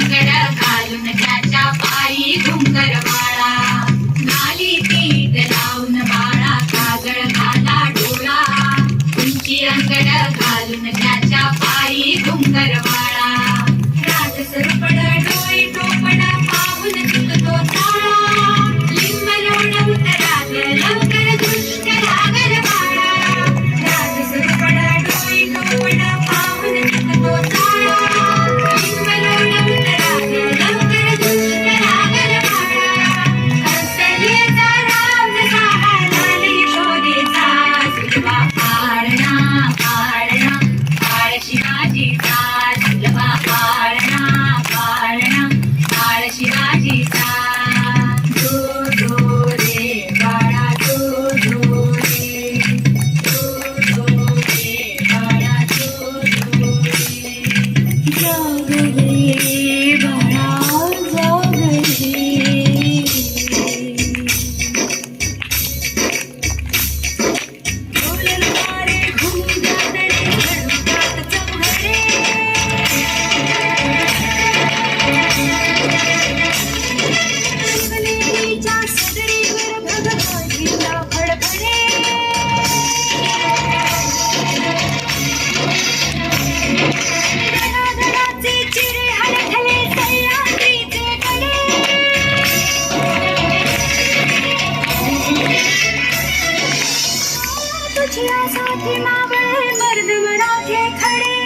कांगड घालून त्याच्या पायी घुंगर बाळा नाली तीत लावून बाळा कागळ घाला डोळा तुमची अंगड घालून त्याच्या पायी घुंगर बाळा 你。तुझ्यासाठी मावळ मर्द मराठे खडे